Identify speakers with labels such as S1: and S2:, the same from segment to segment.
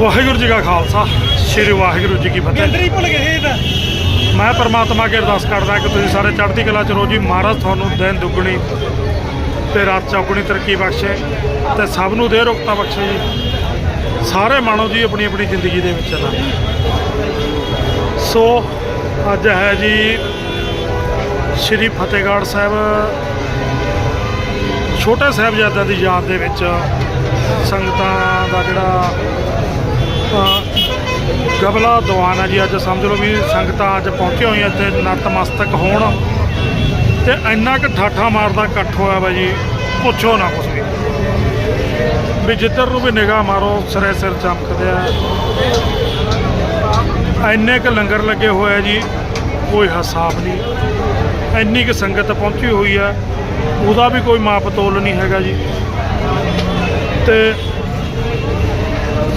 S1: ਵਾਹਿਗੁਰੂ ਜੀ ਕਾ ਖਾਲਸਾ ਸ੍ਰੀ ਵਾਹਿਗੁਰੂ ਜੀ ਕੀ ਫਤਿਹ।
S2: ਅੰਦਰ ਹੀ ਭੁੱਲ ਗਏ ਇਹ ਤਾਂ।
S1: ਮੈਂ ਪਰਮਾਤਮਾ ਅੱਗੇ ਅਰਦਾਸ ਕਰਦਾ ਕਿ ਤੁਸੀਂ ਸਾਰੇ ਚੜ੍ਹਦੀ ਕਲਾ ਚ ਰਹੋ ਜੀ। ਮਹਾਰਾਜ ਤੁਹਾਨੂੰ ਦਿਨ ਦੁੱਗਣੀ ਤੇ ਰਾਤ ਚੌਗੁਣੀ ਤਰੱਕੀ ਬਖਸ਼ੇ ਤੇ ਸਭ ਨੂੰ ਦੇ ਰੁਕਤਾ ਬਖਸ਼ੇ ਜੀ। ਸਾਰੇ ਮਾਣੋ ਜੀ ਆਪਣੀ ਆਪਣੀ ਜ਼ਿੰਦਗੀ ਦੇ ਵਿੱਚ ਨਾ। ਸੋ ਅੱਜ ਹੈ ਜੀ ਸ੍ਰੀ ਫਤਿਹਗੜ੍ਹ ਸਾਹਿਬ ਛੋਟੇ ਸਾਹਿਬਜ਼ਾਦਿਆਂ ਦੀ ਯਾਦ ਦੇ ਵਿੱਚ ਸੰਗਤਾਂ ਦਾ ਜਿਹੜਾ ਗਬਲਾ ਦੀਵਾਨ ਹੈ ਜੀ, ਅੱਜ ਸਮਝ ਲਓ ਵੀ ਸੰਗਤਾਂ ਅੱਜ ਪਹੁੰਚੀਆਂ ਹੋਈਆਂ ਇੱਥੇ ਨਤਮਸਤਕ ਹੋਣ ਤੇ ਇੰਨਾ ਕੁ ਠਾਠਾ ਮਾਰਦਾ ਇਕੱਠ ਹੋਇਆ ਵਾ ਜੀ, ਪੁੱਛੋ ਨਾ ਕੁਛ ਵੀ। ਵੀ ਜਿੱਧਰ ਨੂੰ ਵੀ ਨਿਗਾਹ ਮਾਰੋ, ਸਿਰੇ ਸਿਰ ਚਮਕਦੇ ਆ। ਇੰਨੇ ਕੁ ਲੰਗਰ ਲੱਗੇ ਹੋਏ ਆ ਜੀ, ਕੋਈ ਹਿਸਾਬ ਨਹੀਂ। ਇੰਨੀ ਕੁ ਸੰਗਤ ਪਹੁੰਚੀ ਹੋਈ ਹੈ ਉਹਦਾ ਵੀ ਕੋਈ ਮਾਪ ਤੋਲ ਨਹੀਂ ਹੈਗਾ ਜੀ। ਤੇ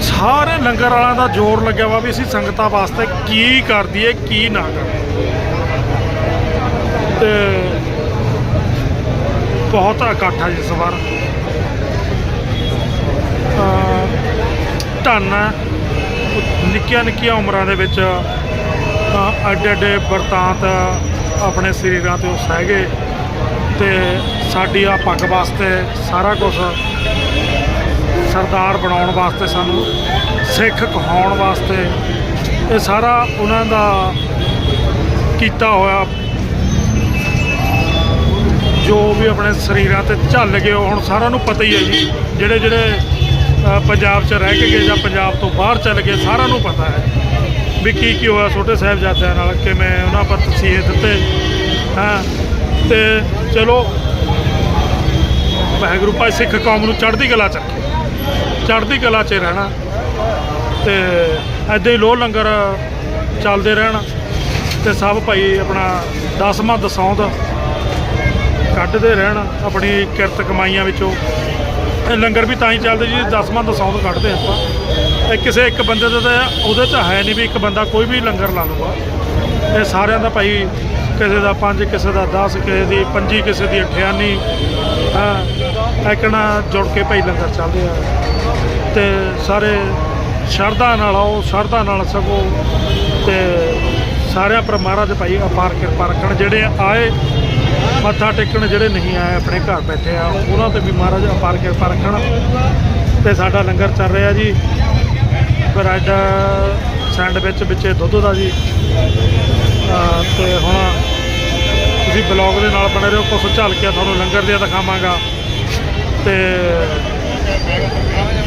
S1: ਸਾਰੇ ਲੰਗਰ ਵਾਲਿਆਂ ਦਾ ਜ਼ੋਰ ਲੱਗਿਆ ਵਾ ਵੀ ਅਸੀਂ ਸੰਗਤਾਂ ਵਾਸਤੇ ਕੀ ਕਰ ਦਈਏ ਕੀ ਨਾ ਕਰ ਤੇ ਬਹੁਤ ਇਕੱਠ ਹੈ ਜੀ ਇਸ ਵਾਰ ਧੰਨ ਹੈ, ਨਿੱਕੀਆਂ ਨਿੱਕੀਆਂ ਉਮਰਾਂ ਦੇ ਵਿੱਚ ਅਹ ਅੱਡੇ ਅੱਡੇ ਵਰਤਾਂਤ ਆਪਣੇ ਸਰੀਰਾਂ ਤੇ ਉਹ ਸਹਿਗੇ ਤੇ ਸਾਡੀ ਆ ਪੱਗ ਵਾਸਤੇ ਸਾਰਾ ਕੁਝ ਸਰਦਾਰ ਬਣਾਉਣ ਵਾਸਤੇ ਸਾਨੂੰ ਸਿੱਖ ਕਹਾਉਣ ਵਾਸਤੇ ਇਹ ਸਾਰਾ ਉਹਨਾਂ ਦਾ ਕੀਤਾ ਹੋਇਆ ਜੋ ਵੀ ਆਪਣੇ ਸਰੀਰਾਂ ਤੇ ਝੱਲ ਗਏ ਹੁਣ ਸਾਰਿਆਂ ਨੂੰ ਪਤਾ ਹੀ ਹੈ ਜੀ। ਜਿਹੜੇ ਜਿਹੜੇ ਪੰਜਾਬ 'ਚ ਰਹਿ ਕੇ ਗਏ ਜਾਂ ਪੰਜਾਬ ਤੋਂ ਬਾਹਰ ਚੱਲ ਗਏ, ਸਾਰਿਆਂ ਨੂੰ ਪਤਾ ਹੈ ਵੀ ਕੀ ਕੀ ਹੋਇਆ ਛੋਟੇ ਸਾਹਿਬਜ਼ਾਦਿਆਂ ਨਾਲ, ਕਿਵੇਂ ਉਹਨਾਂ ਪਰ ਤਸੀਹੇ ਦਿੱਤੇ। ਹਾਂ? ਤੇ ਚਲੋ, ਵਾਹਿਗੁਰੂ ਭਾਈ ਸਿੱਖ ਕੌਮ ਨੂੰ ਚੜ੍ਹਦੀ ਕਲਾ ਚ ਰੱਖੇ। ਚੜ੍ਹਦੀ ਕਲਾ 'ਚ ਰਹਿਣਾ। ਤੇ ਐਦਾਂ ਹੀ ਲੋਹ ਲੰਗਰ ਚੱਲਦੇ ਰਹਿਣ ਤੇ ਸਭ ਭਾਈ ਆਪਣਾ ਦਸਵਾਂ ਦਸੌਂਦ ਕੱਢਦੇ ਰਹਿਣ ਆਪਣੀ ਕਿਰਤ ਕਮਾਈਆਂ ਵਿੱਚੋਂ। ਇਹ ਲੰਗਰ ਵੀ ਤਾਂ ਹੀ ਚੱਲਦੇ ਜੀ ਦਸਵਾਂ ਦਸੌਂਦ ਕੱਢਦੇ ਆਪਾਂ। ਇਹ ਕਿਸੇ ਇੱਕ ਬੰਦੇ ਦਾ ਤਾਂ ਉਹਦੇ ਤਾਂ ਹੈ ਨਹੀਂ ਵੀ ਇੱਕ ਬੰਦਾ ਕੋਈ ਵੀ ਲੰਗਰ ਲਾ ਲੂਗਾ ਇਹ ਸਾਰਿਆਂ ਦਾ ਭਾਈ ਕਿਸੇ ਦਾ ਪੰਜ, ਕਿਸੇ ਦਾ 10 ਕਿਸੇ ਦੀ ਪੰਜੀ, ਕਿਸੇ ਦੀ ਅਠਿਆਨੀ, ਹਾਂ ਐਕਣਾ ਜੁੜ ਕੇ ਭਾਈ ਲੰਗਰ ਚੱਲਦੇ ਆ। ਤੇ ਸਾਰੇ ਸ਼ਰਧਾ ਨਾਲ ਆਓ, ਸ਼ਰਧਾ ਨਾਲ ਸਗੋ ਤੇ ਸਾਰਿਆਂ ਪਰ ਮਹਾਰਾਜ ਭਾਈ ਅਪਾਰ ਕਿਰਪਾ ਰੱਖਣ। ਜਿਹੜੇ ਆਏ, ਮੱਥਾ ਟੇਕਣ, ਜਿਹੜੇ ਨਹੀਂ ਆਏ, ਆਪਣੇ ਘਰ ਬੈਠੇ ਆ, ਉਹਨਾਂ ਤੇ ਵੀ ਮਹਾਰਾਜ ਅਪਾਰ ਕਿਰਪਾ ਰੱਖਣ। ਤੇ ਸਾਡਾ ਲੰਗਰ ਚੱਲ ਰਿਹਾ ਜੀ। ਬ੍ਰੈਡ ਸੈਂਡਵਿਚ ਵਿੱਚੇ ਦੁੱਧ ਦਾ ਜੀ। ਅਹ ਤੇ ਹੁਣ ਤੁਸੀਂ ਬਲੌਗ ਦੇ ਨਾਲ ਬਣੇ ਰਹੋ, ਕੁਛ ਝੱਲ ਕੇ ਤੁਹਾਨੂੰ ਲੰਗਰ ਦੀਆਂ ਦਿਖਾਵਾਂਗਾ। ਤੇ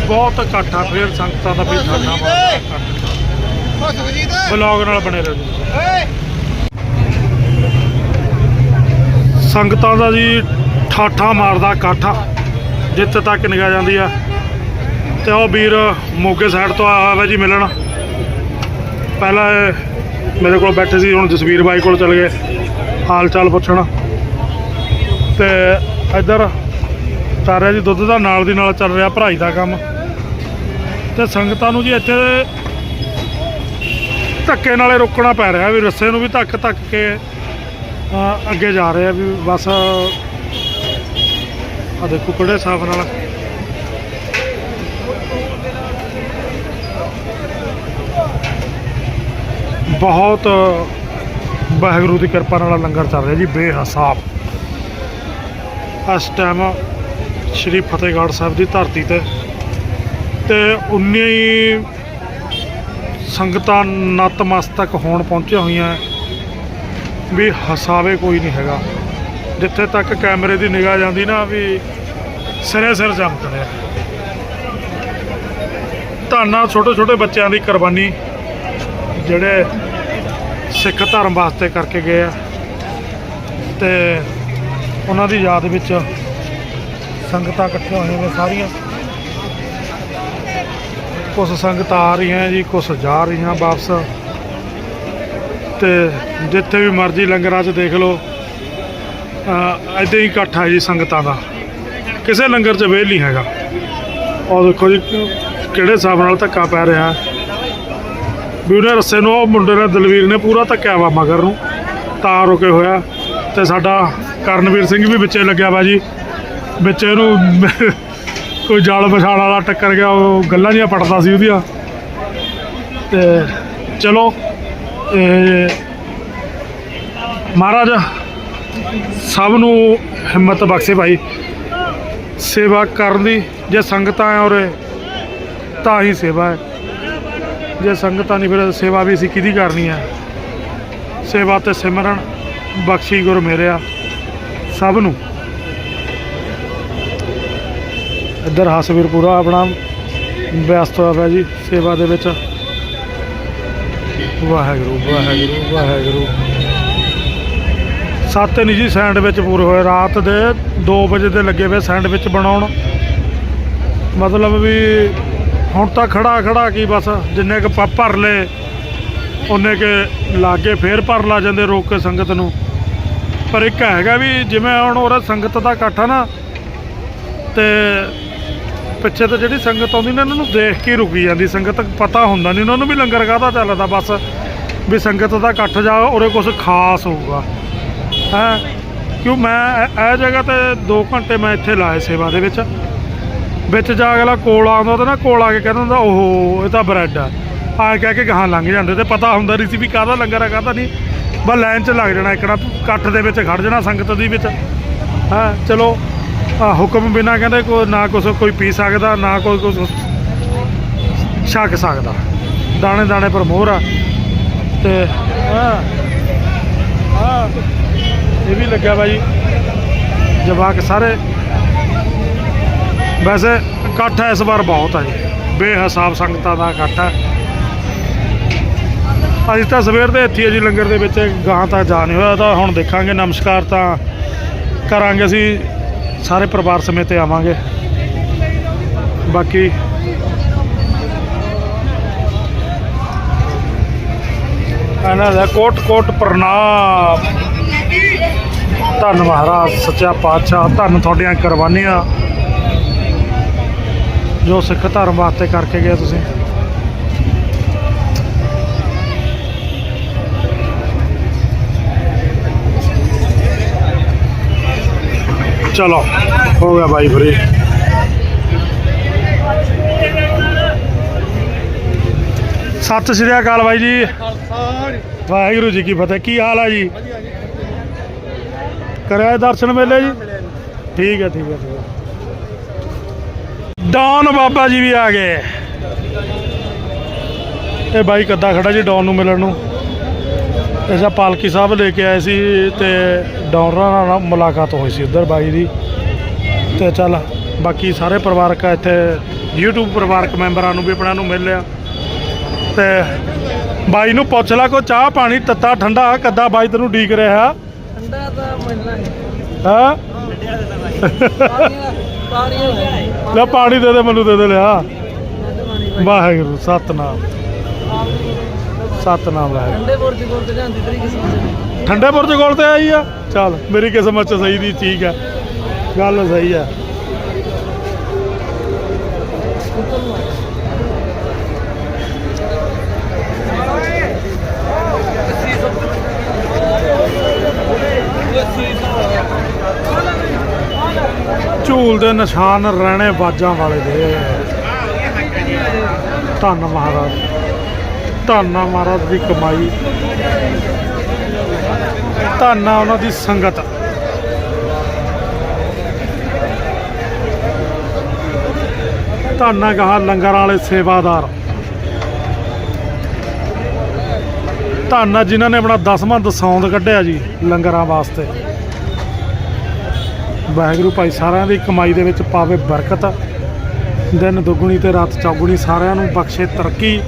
S1: ਬਹੁਤ ਇਕੱਠਾ ਆ, ਫੇਰ ਸੰਗਤਾਂ ਦਾ ਵੀ ਠਾਣਾ ਬਲੌਗ ਨਾਲ ਬਣੇ ਰਹੋ ਸੰਗਤਾਂ ਦਾ ਜੀ ਠਾਠਾ ਮਾਰਦਾ ਇਕੱਠ ਜਿੱਥੇ ਤੱਕ ਨਿਗਾਹ ਜਾਂਦੀ ਆ। ਤੇ ਉਹ ਵੀਰ ਮੋਗੇ ਸਾਈਡ ਤੋਂ ਆਇਆ ਹੋਇਆ ਜੀ ਮਿਲਣ। ਪਹਿਲਾਂ ਇਹ ਮੇਰੇ ਕੋਲ ਬੈਠੇ ਸੀ, ਹੁਣ ਜਸਵੀਰ ਬਾਈ ਕੋਲ ਚਲੇ ਗਏ ਹਾਲ ਚਾਲ ਪੁੱਛਣ। ਤੇ ਇੱਧਰ ਚੱਲ ਰਿਹਾ ਜੀ, ਦੁੱਧ ਦਾ ਨਾਲ ਦੀ ਨਾਲ ਚੱਲ ਰਿਹਾ ਭਰਾਈ ਦਾ ਕੰਮ। ਤੇ ਸੰਗਤਾਂ ਨੂੰ ਜੀ ਇੱਥੇ ਧੱਕੇ ਨਾਲੇ ਰੋਕਣਾ ਪੈ ਰਿਹਾ ਵੀ ਰੱਸੇ ਨੂੰ ਵੀ ਧੱਕ ਧੱਕ ਕੇ ਅੱਗੇ ਜਾ ਰਹੇ ਆ ਵੀ ਬਸ ਆ ਦੇਖੋ ਕਿਹੜੇ ਸਾਫ਼ ਨਾਲ। ਬਹੁਤ ਵਾਹਿਗੁਰੂ ਦੀ ਕਿਰਪਾ ਨਾਲ ਲੰਗਰ ਚੱਲ ਰਿਹਾ ਜੀ ਬੇਹਿਸਾਬ ਇਸ ਟਾਈਮ ਸ਼੍ਰੀ ਫਤਿਹਗੜ੍ਹ ਸਾਹਿਬ ਦੀ ਧਰਤੀ ਤੇ ਤੇ 19 ਸੰਗਤਾਂ ਨਤਮਸਤਕ ਹੋਣ ਪਹੁੰਚੀਆਂ ਹੋਈਆਂ। ਵੀ ਹਸਾਵੇ ਕੋਈ ਨਹੀਂ ਹੈਗਾ। ਜਿੱਥੇ ਤੱਕ ਕੈਮਰੇ ਦੀ ਨਿਗਾਹ ਜਾਂਦੀ ਨਾ ਵੀ ਸਿਰੇ ਸਿਰ ਚਮਕਦੇ ਆ ਧੰਨਾ ਛੋਟੇ ਛੋਟੇ ਬੱਚਿਆਂ ਦੀ ਕੁਰਬਾਨੀ ਜਿਹੜੇ ਸਿੱਖ ਧਰਮ ਵਾਸਤੇ ਕਰਕੇ ਗਏ ਆ। ਤੇ ਉਹਨਾਂ ਦੀ ਯਾਦ ਵਿੱਚ ਸੰਗਤਾਂ ਇਕੱਠੀਆਂ ਹੋਈਆਂ ਨੇ ਸਾਰੀਆਂ। ਕੁਝ ਸੰਗਤਾਂ ਆ ਰਹੀਆਂ ਜੀ ਕੁਝ ਜਾ ਰਹੀਆਂ ਵਾਪਸ। ਤੇ ਜਿੱਥੇ ਵੀ ਮਰਜ਼ੀ ਲੰਗਰਾਂ 'ਚ ਦੇਖ ਲਓ। ਐਦਾਂ ਹੀ ਇਕੱਠ ਹੈ ਜੀ ਸੰਗਤਾਂ ਦਾ। ਕਿਸੇ ਲੰਗਰ 'ਚ ਵੇਲ ਨਹੀਂ ਹੈਗਾ। ਉਹ ਦੇਖੋ ਜੀ, ਕਿਹੜੇ ਹਿਸਾਬ ਨਾਲ ਧੱਕਾ ਪੈ ਰਿਹਾ। ਵੀ ਉਹਨੇ ਰੱਸੇ ਨੂੰ, ਉਹ ਮੁੰਡੇ ਨੇ, ਦਲਵੀਰ ਨੇ ਪੂਰਾ ਧੱਕਿਆ ਵਾ ਮਗਰ ਨੂੰ। ਤਾਂ ਰੁਕੇ ਹੋਇਆ। ਤੇ ਸਾਡਾ ਕਰਨਵੀਰ ਸਿੰਘ ਵੀ ਵਿੱਚੇ ਲੱਗਿਆ ਵਾ ਜੀ। ਵਿੱਚ ਇਹਨੂੰ ਕੋਈ ਜਾਲ ਵਿਛਾਣ ਵਾਲਾ ਟੱਕਰ ਗਿਆ, ਉਹ ਗੱਲਾਂ ਜੀਆਂ ਪੜਦਾ ਸੀ ਉਹਦੀਆਂ। ਤੇ ਚਲੋ ਇਹ ਮਹਾਰਾਜ, ਸਭ ਨੂੰ ਹਿੰਮਤ ਬਖਸ਼ੇ ਭਾਈ। ਸੇਵਾ ਕਰਨ ਦੀ ਜੇ ਸੰਗਤਾਂ ਆ ਉਰੇ, ਤਾਂ ਹੀ ਸੇਵਾ ਹੈ। ਜੇ ਸੰਗਤਾਂ ਨਹੀਂ, ਫਿਰ ਸੇਵਾ ਵੀ ਅਸੀਂ ਕਿਹਦੀ ਕਰਨੀ ਹੈ ਸੇਵਾ ਤੇ ਸਿਮਰਨ ਬਖਸ਼ੀ ਗੁਰ ਮੇਰਿਆ ਸਭ ਨੂੰ। ਇੱਧਰ ਹਸਵੀਰ ਪੂਰਾ ਆਪਣਾ ਵਿਅਸਤ ਹੋਇਆ ਪਿਆ ਜੀ ਸੇਵਾ ਦੇ ਵਿੱਚ। ਵਾਹਿਗੁਰੂ ਵਾਹਿਗੁਰੂ ਵਾਹਿਗੁਰੂ। ਸੱਤ ਨਹੀਂ ਜੀ ਸੈਂਡਵਿਚ ਪੂਰੇ ਹੋਏ। ਰਾਤ ਦੇ 2 ਵਜੇ ਦੇ ਲੱਗੇ ਹੋਏ ਸੈਂਡਵਿਚ ਬਣਾਉਣ। ਮਤਲਬ ਵੀ ਹੁਣ ਤਾਂ ਖੜਾ ਖੜਾ ਕੀ ਬਸ ਜਿੰਨੇ ਕ ਭਰ ਲਏ ਉਹਨੇ ਕੇ ਲਾਗੇ ਫੇਰ ਭਰ ਲਾ ਜਾਂਦੇ ਰੋਕ ਕੇ ਸੰਗਤ ਨੂੰ। ਪਰ ਇੱਕ ਹੈਗਾ ਵੀ ਜਿਵੇਂ ਹੁਣ ਉਹ ਸੰਗਤ ਦਾ ਇਕੱਠ ਆ ਨਾ, ਤੇ ਪਿੱਛੇ ਤੇ ਜਿਹੜੀ ਸੰਗਤ ਆਉਂਦੀ ਨਾ, ਇਹਨਾਂ ਨੂੰ ਦੇਖ ਕੇ ਰੁਕੀ ਜਾਂਦੀ। ਸੰਗਤ ਪਤਾ ਹੁੰਦਾ ਨਹੀਂ, ਉਹਨਾਂ ਨੂੰ ਵੀ ਲੰਗਰ ਕਾਹਦਾ ਚੱਲਦਾ, ਬਸ ਵੀ ਸੰਗਤ ਦਾ ਇਕੱਠ ਜਾ, ਉਰੇ ਕੁਝ ਖਾਸ ਹੋਊਗਾ। ਹੈ? ਕਿਉਂ ਮੈਂ ਇਹ- ਜਗ੍ਹਾ ਤੇ 2 ਘੰਟੇ ਮੈਂ ਇੱਥੇ ਲਾਏ ਸੇਵਾ ਦੇ ਵਿੱਚ। ਵਿੱਚ ਜਾ ਅਗਲਾ ਕੋਲ ਆਉਂਦਾ ਤਾਂ ਨਾ ਕੋਲ ਆ ਕੇ ਕਹਿੰਦਾ ਹੁੰਦਾ, ਓਹੋ, ਇਹ ਤਾਂ ਬ੍ਰੈਡ ਆ। ਆ ਕਹਿ ਕੇ ਗਾਹਾਂ ਲੰਘ ਜਾਂਦੇ, ਤੇ ਪਤਾ ਹੁੰਦਾ ਨਹੀਂ ਸੀ ਵੀ ਕਾਹਦਾ ਲੰਗਰ ਆ, ਕਾਹਦਾ ਨਹੀਂ। ਬਸ ਲਾਈਨ 'ਚ ਲੱਗ ਜਾਣਾ ਇੱਕੜਾ ਇਕੱਠ ਦੇ ਵਿੱਚ ਖੜ ਜਾਣਾ ਸੰਗਤ ਦੀ ਵਿੱਚ। ਹਾਂ? ਚਲੋ ਆ ਹੁਕਮ ਬਿਨਾ ਕਹਿੰਦੇ ਕੋਈ ਨਾ ਕੁਛ ਕੋਈ ਪੀ ਸਕਦਾ, ਨਾ ਕੋਈ ਕੁਛ ਛਕ ਸਕਦਾ। ਦਾਣੇ ਦਾਣੇ ਪਰ ਮੋਹਰ ਆ। ਤੇ ਹਾਂ ਹਾਂ ਇਹ ਵੀ ਲੱਗਿਆ ਬਾਈ। ਜਵਾਕ ਸਾਰੇ। ਵੈਸੇ ਇਕੱਠ ਇਸ ਵਾਰ ਬਹੁਤ ਆ ਜੀ। ਬੇਹਿਸਾਬ ਸੰਗਤਾਂ ਦਾ ਇਕੱਠ ਹੈ। ਅਸੀਂ ਤਾਂ ਸਵੇਰ ਦੇ ਇੱਥੇ ਹੀ ਜੀ, ਲੰਗਰ ਦੇ ਵਿੱਚ ਗਾਂ ਤਾਂ ਜਾ ਨਹੀਂ ਹੋਇਆ। ਤਾਂ ਹੁਣ ਦੇਖਾਂਗੇ, ਨਮਸਕਾਰ ਤਾਂ ਕਰਾਂਗੇ ਅਸੀਂ। ਸਾਰੇ ਪਰਿਵਾਰ ਸਮੇਤ ਆਵਾਂਗੇ। ਬਾਕੀ ਇਹਨਾਂ ਦਾ ਕੋਟ ਕੋਟ ਪ੍ਰਣਾਮ। ਧੰਨ ਮਹਾਰਾਜ, ਸੱਚਾ ਪਾਤਸ਼ਾਹ, ਧੰਨ ਤੁਹਾਡੀਆਂ ਕੁਰਬਾਨੀਆਂ। ਜੋ ਸਿੱਖ ਧਰਮ ਵਾਸਤੇ ਕਰਕੇ ਗਏ ਤੁਸੀਂ। ਚਲੋ, ਹੋ ਗਿਆ ਬਾਈ ਫਰੀ ਸਤਿ ਸ਼੍ਰੀ ਅਕਾਲ ਬਾਈ ਜੀ। ਵਾਹਿਗੁਰੂ ਜੀ ਕੀ ਫਤਿਹ, ਕੀ ਹਾਲ ਹੈ ਜੀ? ਕਰਿਆ ਦਰਸ਼ਨ ਮੇਲੇ ਜੀ? ਠੀਕ ਹੈ ਠੀਕ ਹੈ, ਠੀਕ ਬਾਬਾ ਜੀ ਵੀ ਆ ਗਏ। ਇਹ ਬਾਈ ਕੱਦਾ ਖੜਾ ਜੀ ਡੌਨ ਨੂੰ ਮਿਲਣ ਨੂੰ? ਐਸਾ ਪਾਲਕੀ ਸਾਹਿਬ ਲੈ ਕੇ ਆਏ ਸੀ ਤੇ ਡੌਨਰਾਂ ਨਾਲ ਮੁਲਾਕਾਤ ਹੋਈ ਸੀ ਉਧਰ ਬਾਈ ਦੀ। ਤੇ ਚੱਲ ਬਾਕੀ ਸਾਰੇ ਪਰਿਵਾਰਕ ਇੱਥੇ YouTube ਪਰਿਵਾਰਕ ਮੈਂਬਰਾਂ ਨੂੰ ਵੀ ਆਪਣਾ ਨੂੰ ਮਿਲ ਲਿਆ। ਤੇ ਬਾਈ ਨੂੰ ਪੁੱਛ ਲੈ ਕੋ ਚਾਹ ਪਾਣੀ ਤੱਤਾ ਠੰਡਾ ਕੱਦਾ ਬਾਈ ਤੈਨੂੰ ਡੀਕ ਰਿਹਾ?
S2: ਠੰਡਾ ਤਾਂ ਮਿਲਣਾ
S1: ਹਾਂ। ਲੈ ਪਾਣੀ ਦੇ ਦੇ ਮੈਨੂੰ ਦੇ ਦੇ ਲਿਆ। ਵਾਹਿਗੁਰੂ ਸਤਨਾਮ। ਸਤਨਾਮ ਵਾਹਿਗੁਰੂ
S2: ਠੰਡੇ ਬੁਰਜ ਕੋਲ ਤੇ ਜਾਂਦੀ ਤੇਰੀ ਕਿਸਮਤ ਨਹੀਂ।
S1: ਠੰਡੇ ਬੁਰਜ ਕੋਲ ਤੇ ਆਈ ਆ? ਚੱਲ ਮੇਰੀ ਕਿਸਮਤ ਚ ਸਹੀ ਦੀ ਠੀਕ ਆ। ਗੱਲ ਸਹੀ ਆ। ਝੂਲ ਦੇ ਨਿਸ਼ਾਨ ਰਹਿਣੇ ਬਾਜਾਂ ਵਾਲੇ ਦੇ। ਧੰਨ ਮਹਾਰਾਜ। ਧੰਨ ਮਹਾਰਾਜ ਦੀ ਕਮਾਈ। ਧੰਨ ਉਹਨਾਂ ਦੀ ਸੰਗਤ। ਧੰਨ ਆ ਗਾਹ ਲੰਗਰ ਵਾਲੇ ਸੇਵਾਦਾਰ। ਧੰਨਾ ਆ ਜਿਨ੍ਹਾਂ ਨੇ ਆਪਣਾ ਦਸਵਾਂ ਦਸੌਂਦ ਕੱਢਿਆ ਜੀ ਲੰਗਰਾਂ ਵਾਸਤੇ। ਵਾਹਿਗੁਰੂ ਭਾਈ ਸਾਰਿਆਂ ਦੀ ਕਮਾਈ ਦੇ ਵਿੱਚ ਪਾਵੇ ਬਰਕਤ। ਦਿਨ ਦੁੱਗਣੀ ਤੇ ਰਾਤ ਚੌਗੁਣੀ ਸਾਰਿਆਂ ਨੂੰ ਬਖਸ਼ੇ ਤਰੱਕੀ।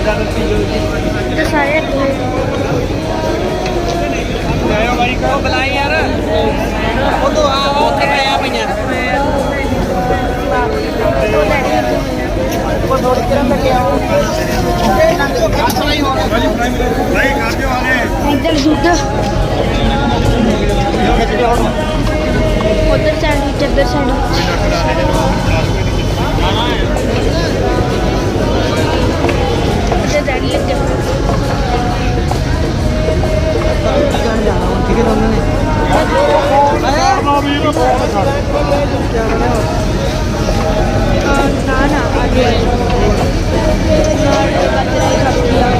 S1: ਤੇ
S3: ਸਾਰੇ
S4: ਲੱਗੇ ਹੋਏ ਉਹ ਡੈਡੀ ਲੱਗੇ ਹੋਏ ਆ। ਇੱਧਰ ਦੁੱਧ ਉਧਰ ਸੈਂਡਵਿਚ ਇੱਧਰ ਸੈਂਡਵਿਚ ਤੇ ਅਹ ਨਾ ਨਾ ਆਗੇ ਨਾਲ ਗਾਜਰਾਂ ਦੀ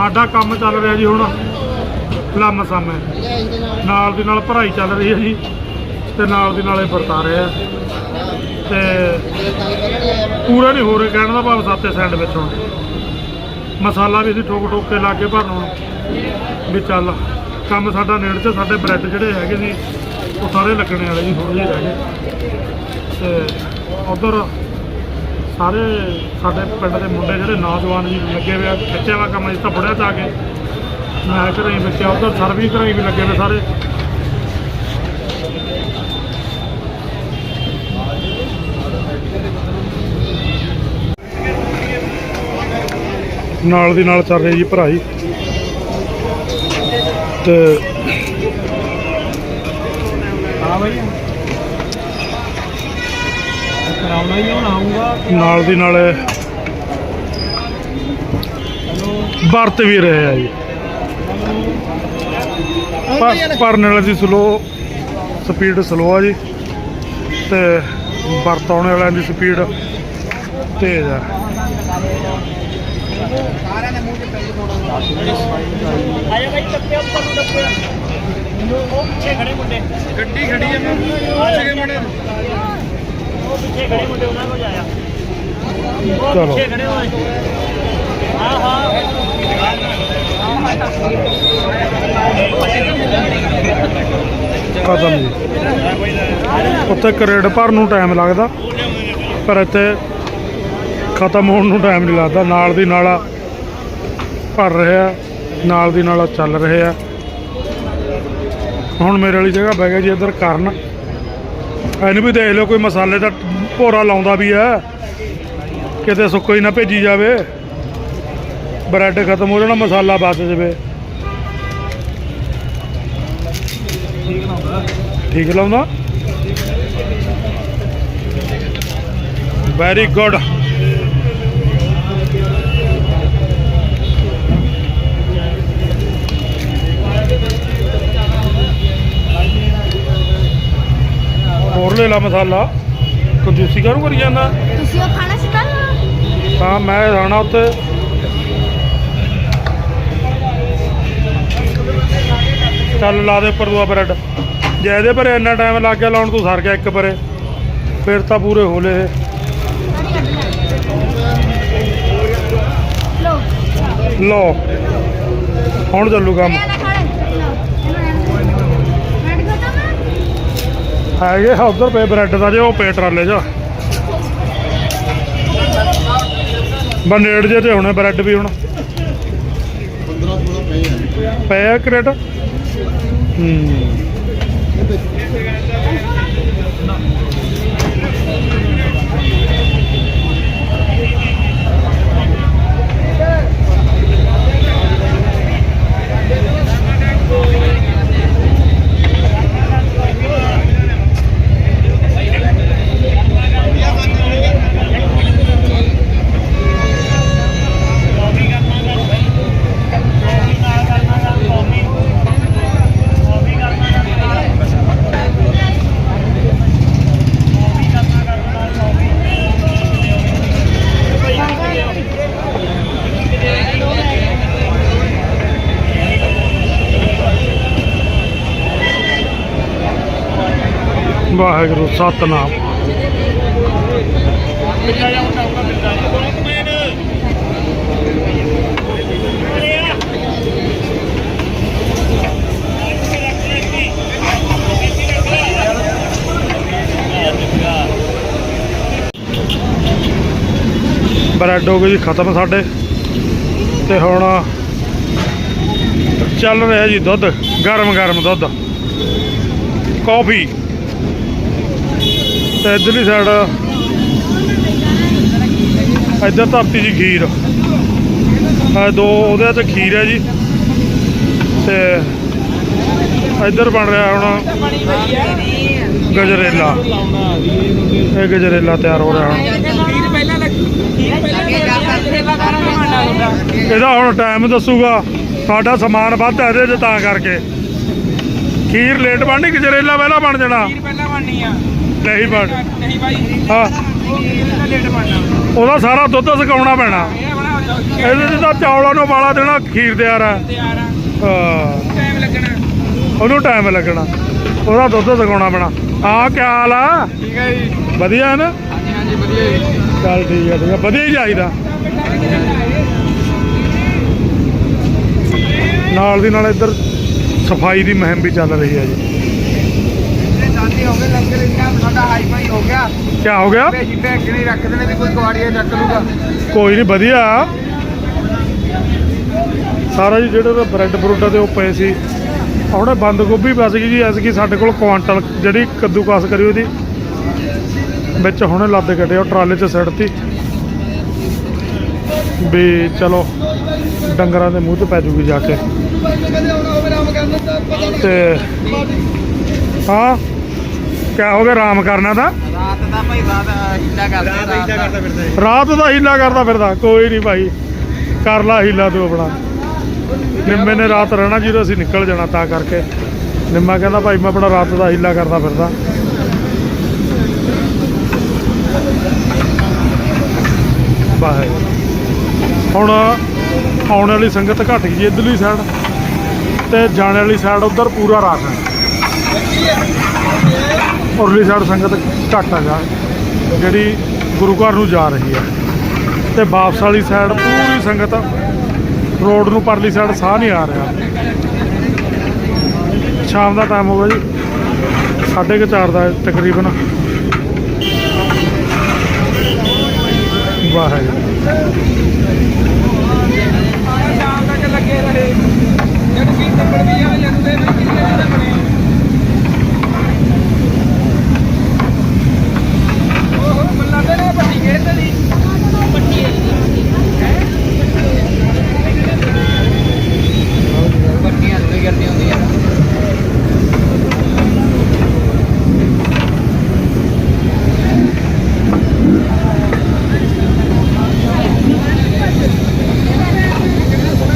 S1: ਸਾਡਾ ਕੰਮ ਚੱਲ ਰਿਹਾ ਜੀ ਹੁਣ। ਲੰਮ ਸਾਮੇ ਨਾਲ ਦੀ ਨਾਲ ਭਰਾਈ ਚੱਲ ਰਹੀ ਹੈ ਜੀ। ਤੇ ਨਾਲ ਦੀ ਨਾਲੇ ਵਰਤਾ ਰਿਹਾ ਆ। ਤੇ ਪੂਰਾ ਨਹੀਂ ਹੋ ਰਿਹਾ ਕਹਿਣ ਦਾ ਭਾਵ ਸਾਤੇ ਸੈਂਡਵਿਚ ਹੁਣ। ਮਸਾਲਾ ਵੀ ਅਸੀਂ ਠੋਕ ਠੋਕ ਕੇ ਲਾ ਕੇ ਭਰਨਾ ਵੀ ਚੱਲ, ਕੰਮ ਸਾਡਾ ਨੇੜੇ ਤੇ ਸਾਡੇ ਬ੍ਰੈਡ ਜਿਹੜੇ ਹੈਗੇ ਸੀ ਉਹ ਸਾਰੇ ਲੱਗਣੇ ਵਾਲੇ ਜੀ ਥੋੜੇ ਜਿਹੇ ਰਹਿ ਗਏ ਤੇ ਉਧਰ ਸਾਰੇ ਸਾਡੇ ਪਿੰਡ ਦੇ ਮੁੰਡੇ ਜਿਹੜੇ ਨੌਜਵਾਨ ਜੀ ਲੱਗੇ ਹੋਏ ਆ, ਖਿੱਚਿਆ ਵਾ ਕੰਮ, ਇਸ ਤਾਂ ਬੁੜਿਆ ਤਾਂ ਆ ਕੇ। ਸਮੈਕ ਰਹੀ ਵਿੱਚ ਉਧਰ ਸਰਵਿਸ ਕਰਾਈ ਵੀ ਲੱਗੇ ਹੋਏ ਸਾਰੇ। ਨਾਲ ਦੀ ਨਾਲ ਚੱਲ ਰਹੀ ਜੀ ਭਰਾਈ ਤੇ
S2: ਹਾਂ ਭਾਈ ਕਰਾਉਣਾ ਹੀ ਹੁਣ ਆਉਂਗਾ
S1: ਨਾਲ ਦੀ ਨਾਲ ਵਰਤ ਵੀ ਰਹੇ ਆ ਜੀ। ਪਰ- ਭਰਨ ਵਾਲੇ ਦੀ ਸਲੋ ਸਪੀਡ ਸਲੋ ਆ ਜੀ। ਤੇ ਵਰਤਾਉਣ ਵਾਲਿਆਂ ਦੀ ਸਪੀਡ ਤੇਜ਼ ਆ।
S3: ਗੱਡੀ ਖੜੀ ਹੈ ਮੈਂ ਪਿੱਛੇ ਮੁੰਡੇ
S1: ਚਲੋ। ਖਤਮ ਜੀ। ਉੱਥੇ ਕਰੇਡ ਭਰਨ ਨੂੰ ਟਾਈਮ ਲੱਗਦਾ ਪਰ ਇੱਥੇ ਖਤਮ ਹੋਣ ਨੂੰ ਟਾਈਮ ਨਹੀਂ ਲੱਗਦਾ। ਨਾਲ ਦੀ ਨਾਲ ਭਰ ਰਿਹਾ ਨਾਲ ਦੀ ਨਾਲ ਚੱਲ ਰਹੇ ਹੁਣ ਮੇਰੇ ਵਾਲੀ ਜਗ੍ਹਾ ਬਹਿ ਗਿਆ ਜੀ ਇੱਧਰ ਕਰਨ। ਇਹਨੂੰ ਵੀ ਦੇਖ ਲਿਓ, ਕੋਈ ਮਸਾਲੇ ਦਾ ਭੋਰਾ ਲਾਉਂਦਾ ਵੀ ਆ ਕਿਤੇ ਸੁੱਕੋ ਹੀ ਨਾ ਭੇਜੀ ਜਾਵੇ। ਬ੍ਰੈਡ ਖਤਮ ਹੋ ਜਾਣਾ, ਮਸਾਲਾ ਬਚ ਜਾਵੇ। ਠੀਕ ਲਾਉਂਦਾ। ਵੈਰੀ ਗੁੱਡ ਹੋਰ ਲੈ ਲਾ ਮਸਾਲਾ ਕੰਜੂਸੀ ਕਾਹਨੂੰ ਕਰੀ ਜਾਂਦਾ?
S4: ਤੁਸੀਂ ਉਹ ਖਾਣਾ ਸਿੱਧਾ
S1: ਤਾਂ ਮੈਂ ਖਾਣਾ ਉੱਤੇ ਚੱਲ ਲਾ ਦੇ ਉੱਪਰ ਦੂਆ ਬ੍ਰੈਡ। ਜੇ ਇਹਦੇ ਪਰ ਇੰਨਾ ਟਾਈਮ ਲੱਗ ਗਿਆ ਲਾਉਣ ਤੂੰ ਸਰ ਗਿਆ ਇੱਕ ਪਰੇ। ਫਿਰ ਤਾਂ ਪੂਰੇ ਹੋ ਲਏ।
S4: ਲੋ
S1: ਹੁਣ ਚੱਲੂ ਕੰਮ
S4: ਇਹ ਨਾ ਖਾਣੇ ਬ੍ਰੈਡ ਖਤਮ
S1: ਹੈਗੇ ਆ ਉਧਰ ਪਏ ਬ੍ਰੈਡ ਦਾ ਜੇ ਉਹ ਪੇ ਟਰਾਲੇ 'ਚ ਬਨੇੜ ਜੇ ਤੇ ਹੁਣੇ ਬ੍ਰੈਡ ਵੀ ਹੁਣ। 15 16 ਪਏ ਆ। ਪਏ ਆ ਕਰੇਟ ਹੂੰ ਵਾਹਿਗੁਰੂ ਸਤਨਾਮ। ਬ੍ਰੈਡ ਹੋ ਗਏ ਜੀ, ਖਤਮ ਸਾਡੇ। ਤੇ ਹੁਣ ਚੱਲ ਰਿਹਾ ਜੀ ਦੁੱਧ ਗਰਮ ਗਰਮ ਦੁੱਧ। ਕਾਫੀ। ਤੇ ਇਧਰਲੀ ਸਾਈਡ ਇੱਧਰ ਧਰਤੀ ਜੀ ਖੀਰ। ਆ ਦੋ, ਉਹਦੇ ਤੇ ਖੀਰ ਹੈ ਜੀ। ਤੇ ਇੱਧਰ ਬਣ ਰਿਹਾ ਹੁਣ ਗਜਰੇਲਾ। ਇਹ ਗਜਰੇਲਾ ਤਿਆਰ ਹੋ ਰਿਹਾ ਹੁਣ। ਇਹਦਾ ਹੁਣ ਟਾਈਮ ਦੱਸੂਗਾ। ਸਾਡਾ ਸਮਾਨ ਵੱਧ ਹੈ ਇਹਦੇ 'ਚ ਤਾਂ ਕਰਕੇ। ਖੀਰ ਲੇਟ ਬਣਨੀ, ਗਜਰੇਲਾ ਪਹਿਲਾਂ ਬਣ ਜਾਣਾ।
S3: ਖੀਰ ਪਹਿਲਾਂ ਬਣਨੀ ਆ
S1: ਨਹੀਂ ਬਣ
S3: ਨਹੀਂ ਭਾਈ
S1: ਹਾਂ।
S3: ਖੀਰ ਦਾ ਲੇਟ ਬਣਨਾ
S1: ਉਹਦਾ ਸਾਰਾ ਦੁੱਧ ਸੁਕਾਉਣਾ ਪੈਣਾ।
S3: ਇਹ ਬਣਾ
S1: ਇਹਦੇ 'ਚ ਤਾਂ ਚੌਲਾਂ ਨੂੰ ਵਾਲਾ ਦੇਣਾ ਖੀਰ ਤਿਆਰ ਆ।
S3: ਤਿਆਰ ਆ
S1: ਹਾਂ,
S3: ਟਾਈਮ ਲੱਗਣਾ
S1: ਉਹਨੂੰ ਟਾਈਮ ਲੱਗਣਾ। ਉਹਦਾ ਦੁੱਧ ਸੁਕਾਉਣਾ ਪੈਣਾ। ਆ ਕੀ ਹਾਲ ਆ?
S3: ਠੀਕ ਹੈ ਜੀ।
S1: ਵਧੀਆ ਹੈ ਨਾ?
S3: ਹਾਂਜੀ ਹਾਂਜੀ ਵਧੀਆ ਜੀ।
S1: ਚੱਲ ਠੀਕ ਹੈ ਠੀਕ ਹੈ ਵਧੀਆ ਹੀ ਚਾਹੀਦਾ ਨਾਲ ਦੀ ਨਾਲ ਇੱਧਰ ਸਫ਼ਾਈ ਦੀ ਮੁਹਿੰਮ ਵੀ ਚੱਲ ਰਹੀ ਹੈ ਜੀ।
S3: ਦਾਦੀ ਹੋ ਗਏ ਲੰਗਰ ਇੰਨਾ ਸਾਡਾ ਹਾਈ ਫਾਈ ਹੋ ਗਿਆ।
S1: ਕੀ ਹੋ ਗਿਆ?
S3: ਭੇਜੀ ਭੇਜ ਨਹੀਂ ਰੱਖਦੇ ਨੇ ਵੀ ਕੋਈ ਕੁਆੜੀਆ ਚੱਕ ਲੂਗਾ।
S1: ਕੋਈ ਨਹੀਂ ਵਧੀਆ। ਸਾਰਾ ਜੀ ਜਿਹੜੇ ਤਾਂ ਬ੍ਰੈਡ ਬਰੁੱਡ ਤੇ ਉਹ ਪਏ ਸੀ। ਉਹਨੇ ਬੰਦ ਗੋਭੀ ਬਚ ਗਈ ਜੀ ਐਸੀ ਕਿ ਸਾਡੇ ਕੋਲ ਕੁਆਂਟਲ ਜਿਹੜੀ ਕੱਦੂਕਾਸ ਕਰੀ ਉਹਦੀ ਵਿੱਚ ਹੁਣੇ ਲੱਦ ਕੱਢੇ ਉਹ ਟਰਾਲੇ 'ਚ ਸਿੱਟਤੀ ਵੀ ਚਲੋ ਡੰਗਰਾਂ ਦੇ ਮੂੰਹ 'ਚ ਪੈ ਜੂਗੀ ਜਾ ਕੇ। ਤੇ ਹਾਂ। ਕਿਆ ਹੋ ਗਿਆ ਆਰਾਮ ਕਰਨਾ ਤਾਂ?
S3: ਰਾਤ ਦਾ ਭਾਈ ਰਾਤ ਹਿੱਲਾ ਕਰਦੇ ਰਾਤ ਦਾ ਕਰਦਾ ਫਿਰਦਾ
S1: ਰਾਤ ਦਾ ਹੀਲਾ ਕਰਦਾ ਫਿਰਦਾ ਕੋਈ ਨਹੀਂ ਭਾਈ। ਕਰ ਲਾ ਹੀਲਾ ਤੂੰ ਆਪਣਾ। ਨਿੰਮੇ ਨੇ ਰਾਤ ਰਹਿਣਾ ਜਦੋਂ ਅਸੀਂ ਨਿਕਲ ਜਾਣਾ ਤਾਂ ਕਰਕੇ। ਨਿੰਮਾ ਕਹਿੰਦਾ ਭਾਈ ਮੈਂ ਆਪਣਾ ਰਾਤ ਦਾ ਹੀਲਾ ਕਰਦਾ ਫਿਰਦਾ। ਬਾਹਰ ਹੁਣ ਆਉਣ ਵਾਲੀ ਸੰਗਤ ਘਟ ਗਈ ਇਧਰਲੀ ਸਾਈਡ ਤੇ ਜਾਣ ਵਾਲੀ ਸਾਈਡ ਉਧਰ ਪੂਰਾ ਰਸ਼ ਹੈ। ਉਰਲੀ ਸਾਈਡ ਸੰਗਤ ਘੱਟ ਹੈਗਾ ਜਿਹੜੀ ਗੁਰੂ ਘਰ ਨੂੰ ਜਾ ਰਹੀ ਹੈ ਤੇ ਵਾਪਸ ਵਾਲੀ ਸਾਈਡ ਪੂਰੀ ਸੰਗਤ ਰੋਡ ਨੂੰ ਪਰਲੀ ਸਾਈਡ ਸਾਹ ਨਹੀਂ ਆ ਰਿਹਾ। ਸ਼ਾਮ ਦਾ ਟਾਈਮ ਹੋ ਗਿਆ ਜੀ। ਸਾਢੇ ਕੁ ਚਾਰ ਦਾ ਹੈ ਤਕਰੀਬਨ। ਵਾਹਿਗੁਰੂ।
S3: ਸ਼ਾਮ ਤੱਕ ਲੱਗੇ ਰਹੇ ਜਦ ਵੀ ਨੰਬਰ ਵੀ ਆ ਜਾਂਦੇ ਨੇ ਕਿੰਨੇ ਦਿਨ ਬਣੇ ਓਹੋ ਬੱਲਾ ਤੇ ਨਾ ਪੱਟੀ ਗੇੜ ਤੇ ਦੀ ਪੱਟੀ ਪੱਟੀਆਂ ਤੋਂ ਕਰਨੀ ਹੁੰਦੀ ਆ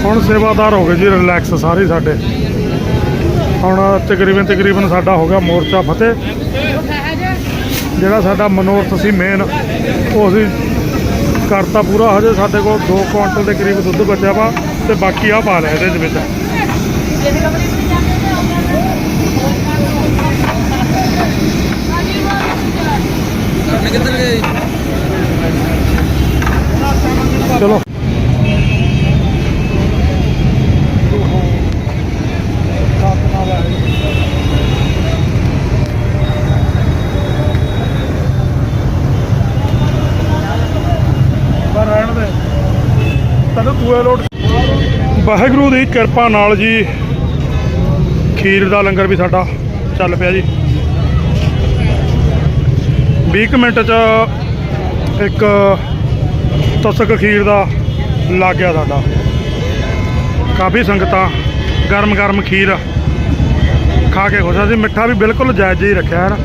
S1: ਹੁਣ ਸੇਵਾਦਾਰ ਹੋ ਗਏ ਜੀ ਰਿਲੈਕਸ ਸਾਰੇ ਸਾਡੇ। ਹੁਣ ਤਕਰੀਬਨ ਤਕਰੀਬਨ ਸਾਡਾ ਹੋ ਗਿਆ ਮੋਰਚਾ ਫਤਿਹ। ਜਿਹੜਾ ਸਾਡਾ ਮਨੋਰਥ ਸੀ ਮੇਨ ਉਹ ਅਸੀਂ ਕਰਤਾ ਪੂਰਾ। ਹਜੇ ਸਾਡੇ ਕੋਲ 2 ਕੁਆਂਟਲ ਦੇ ਕਰੀਬ ਦੁੱਧ ਬਚਿਆ ਵਾ ਤੇ ਬਾਕੀ ਆ ਪਾ ਲਿਆ ਇਹਦੇ ਵਿੱਚ। ਚਲੋ ਪਰ ਰਹਿਣ ਦੇ ਤੈਨੂੰ ਤੂਏ ਵਾਹਿਗੁਰੂ ਦੀ ਕਿਰਪਾ ਨਾਲ ਜੀ, ਖੀਰ ਦਾ ਲੰਗਰ ਵੀ ਸਾਡਾ ਚੱਲ ਪਿਆ ਜੀ। 20 ਕੁ ਮਿੰਟ ਚ ਇੱਕ ਤਸਕ ਖੀਰ ਦਾ ਲੱਗ ਗਿਆ ਸਾਡਾ। ਕਾਫੀ ਸੰਗਤਾਂ ਗਰਮ ਗਰਮ ਖੀਰ ਖਾ ਕੇ ਖੁਸ਼ ਆ ਸੀ ਮਿੱਠਾ ਵੀ ਬਿਲਕੁਲ ਜਾਇਜ਼ ਹੀ ਰੱਖਿਆ ਹੈ ਨਾ।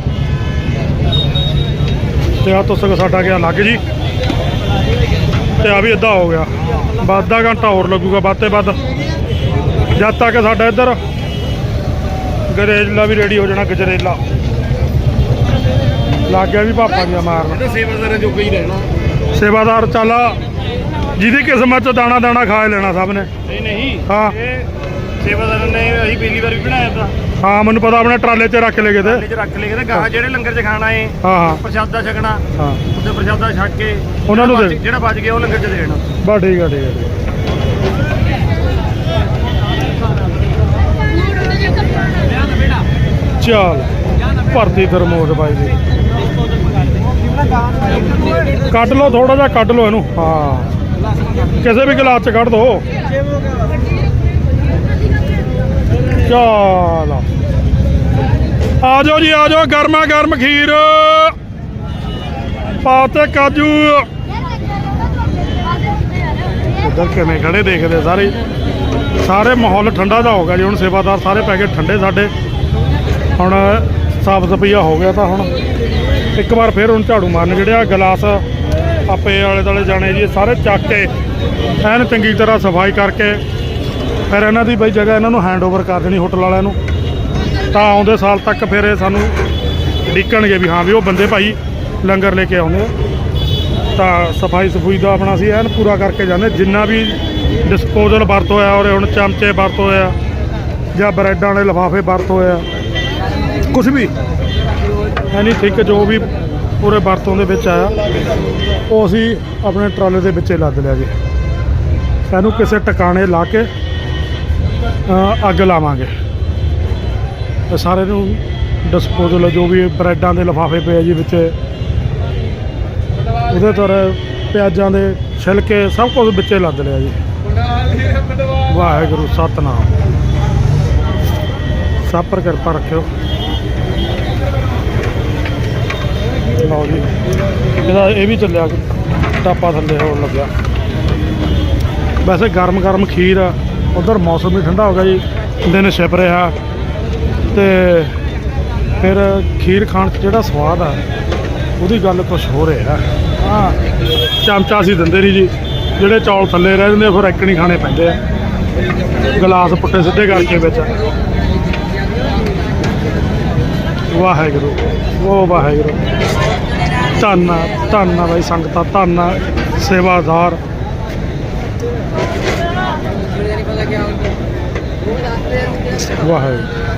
S1: ਤੇ ਆ ਤਸਕ ਸਾਡਾ ਗਿਆ ਲੱਗ ਜੀ। ਤੇ ਆ ਵੀ ਅੱਧਾ ਹੋ ਗਿਆ। ਅੱਧਾ ਘੰਟਾ ਹੋਰ ਲੱਗੂਗਾ ਵੱਧ ਤੇ ਵੱਧ। ਜਦ ਤੱਕ ਸਾਡਾ ਇੱਧਰ ਗਰੇਲਾ ਵੀ ਰੈਡੀ ਹੋ ਜਾਣਾ ਗਜਰੇਲਾ। ਲੱਗ ਗਿਆ ਵੀ ਭਾਪਾ ਦੀਆਂ ਮਾਰਨ।
S2: ਤਾਂ ਸੇਵਾਦਾਰਾਂ ਜੋਗਾ ਹੀ ਰਹਿਣਾ।
S1: ਸੇਵਾਦਾਰ ਚੱਲ ਜਿਹਦੀ ਕਿਸਮਤ ਚ ਦਾਣਾ ਦਾਣਾ ਖਾ ਹੀ ਲੈਣਾ ਸਭ ਨੇ।
S2: ਨਹੀਂ ਨਹੀਂ।
S1: ਹਾਂ।
S2: ਇਹ ਸੇਵਾਦਾਰਾਂ ਨੇ ਅਸੀਂ ਪਹਿਲੀ ਵਾਰ ਵੀ ਬਣਾਇਆ ਤਾਂ।
S1: ਹਾਂ ਮੈਨੂੰ ਪਤਾ ਆਪਣੇ ਟਰਾਲੇ 'ਚ ਰੱਖ ਲਏ ਕਿਤੇ।
S2: ਥੱਲੇ ਚ ਰੱਖ ਲਏ ਤੇ ਗਾਹ ਜਿਹੜੇ ਲੰਗਰ ਚ ਖਾਣਾ ਏ
S1: ਹਾਂ ਹਾਂ।
S2: ਪ੍ਰਸ਼ਾਦਾ ਛਕਣਾ
S1: ਹਾਂ।
S2: ਉੱਥੇ ਪ੍ਰਸ਼ਾਦਾ ਛਕ ਕੇ
S1: ਉਹਨਾਂ ਨੂੰ
S2: ਜਿਹੜਾ
S1: ਦੇ।
S2: ਬਚ- ਜਿਹੜਾ ਬਚ ਗਿਆ ਉਹ ਲੰਗਰ ਚ ਦੇ ਦੇਣਾ।
S1: ਬਸ ਠੀਕ ਆ ਠੀਕ ਆ ਠੀਕ ਆ। ਚੱਲ ਭਰਤੀ ਤਰਮੋਦ ਬਾਈ ਦੀ। ਕੱਢ ਲਓ ਥੋੜਾ ਜਿਹਾ ਕੱਢ ਲਓ ਇਹਨੂੰ। ਹਾਂ। ਕਿਸੇ ਵੀ ਗਲਾਸ 'ਚ ਕੱਢ ਦੋ। ਚੱਲ। ਆ ਜਾਓ ਜੀ, ਆ ਜਾਓ, ਗਰਮਾ ਗਰਮ ਖੀਰ। ਪਾਤੇ ਕਾਜੂ। ਉਧਰ ਕਿਵੇਂ ਖੜੇ ਦੇਖਦੇ ਸਾਰੇ? ਸਾਰੇ ਮਾਹੌਲ ਠੰਡਾ ਦਾ ਹੋ ਗਿਆ ਜੀ, ਹੁਣ ਸੇਵਾਦਾਰ ਸਾਰੇ ਪੈ ਗਏ ਠੰਡੇ ਸਾਡੇ। ਹੁਣ ਸਾਫ਼ ਸਫਾਈਆ ਹੋ ਗਿਆ ਤਾਂ ਹੁਣ। ਇੱਕ ਵਾਰ ਫਿਰ ਹੁਣ ਝਾੜੂ ਮਾਰਨ ਜਿਹੜੇ ਆ ਗਲਾਸ ਆਪੇ ਆਲੇ ਦੁਆਲੇ ਜਾਣੇ ਜੀ ਸਾਰੇ ਚੱਕ ਕੇ ਐਨ ਚੰਗੀ ਤਰ੍ਹਾਂ ਸਫ਼ਾਈ ਕਰਕੇ ਫਿਰ ਇਹਨਾਂ ਦੀ ਬਈ ਜਗ੍ਹਾ ਇਹਨਾਂ ਨੂੰ ਹੈਂਡਓਵਰ ਕਰ ਦੇਣੀ ਹੋਟਲ ਵਾਲਿਆਂ ਨੂੰ। ਤਾਂ ਆਉਂਦੇ ਸਾਲ ਤੱਕ ਫਿਰ ਇਹ ਸਾਨੂੰ ਡਿੱਕਣਗੇ ਵੀ ਹਾਂ ਵੀ ਉਹ ਬੰਦੇ ਭਾਈ ਲੰਗਰ ਲੈ ਕੇ ਆਉਂਦੇ ਆ। ਤਾਂ ਸਫ਼ਾਈ ਸਫੂਈ ਦਾ ਆਪਣਾ ਅਸੀਂ ਐਨ ਪੂਰਾ ਕਰਕੇ ਜਾਂਦੇ ਜਿੰਨਾ ਵੀ ਡਿਸਪੋਜ਼ਲ ਵਰਤ ਹੋਇਆ ਔਰ ਹੁਣ ਚਮਚੇ ਵਰਤ ਹੋਇਆ ਜਾਂ ਬ੍ਰੈਡਾਂ ਵਾਲੇ ਲਿਫਾਫੇ ਵਰਤ ਹੋਇਆ ਕੁਝ ਵੀ, ਐਨੀ ਠੀਕ ਜੋ ਵੀ ਪੂਰੇ ਵਰਤੋਂ ਦੇ ਵਿੱਚ ਆਇਆ, ਉਹ ਅਸੀਂ ਆਪਣੇ ਟਰਾਲੇ ਦੇ ਵਿੱਚ ਲੱਦ ਲਿਆ ਜੀ। ਇਹਨੂੰ ਕਿਸੇ ਟਿਕਾਣੇ ਲਾ ਕੇ ਅੱਗ ਲਾਵਾਂਗੇ। ਤੇ ਸਾਰੇ ਨੂੰ ਡਿਸਪੋਜ਼ਲ ਜੋ ਵੀ ਬ੍ਰੈਡਾਂ ਦੇ ਲਿਫਾਫੇ ਪਏ ਜੀ ਵਿੱਚ, ਉਹਦੇ ਤਰ ਪਿਆਜ਼ਾਂ ਦੇ ਛਿਲਕੇ ਸਭ ਕੁਝ ਵਿੱਚੇ ਲੱਦ ਲਿਆ ਜੀ। ਵਾਹਿਗੁਰੂ, ਸਤਨਾਮ। ਸਭ ਪਰ ਕਿਰਪਾ ਰੱਖਿਓ। ਲਓ ਜੀ, ਇਹਦਾ ਇਹ ਵੀ ਚੱਲਿਆ, ਟਾਪਾ ਥੱਲੇ ਹੋਣ ਲੱਗਿਆ। ਵੈਸੇ ਗਰਮ ਗਰਮ ਖੀਰ ਆ ਉਧਰ ਮੌਸਮ ਵੀ ਠੰਡਾ ਹੋ ਗਿਆ ਜੀ ਦਿਨ ਛਿਪ ਰਿਹਾ। ਤੇ ਫਿਰ ਖੀਰ ਖਾਣ 'ਚ ਜਿਹੜਾ ਸਵਾਦ ਆ ਉਹਦੀ ਗੱਲ ਕੁਝ ਹੋ। ਰਿਹਾ ਆ ਚਮਚਾ ਅਸੀਂ ਦਿੰਦੇ ਨਹੀਂ ਜੀ ਜਿਹੜੇ ਚੌਲ ਥੱਲੇ ਰਹਿ ਜਾਂਦੇ ਆ, ਫਿਰ ਇੱਕ ਨਹੀਂ ਖਾਣੇ ਪੈਂਦੇ ਆ। ਗਲਾਸ ਪੁੱਟੇ ਸਿੱਧੇ ਕਰਕੇ ਵਿੱਚ। ਵਾਹਿਗੁਰੂ ਉਹ ਵਾਹਿਗੁਰੂ। ਧੰਨ ਆ, ਧੰਨ ਬਾਈ ਸੰਗਤਾਂ ਧੰਨ ਸੇਵਾਦਾਰ। ਸੇਵਾਦਾਰ ਵਾਹਿਗੁਰੂ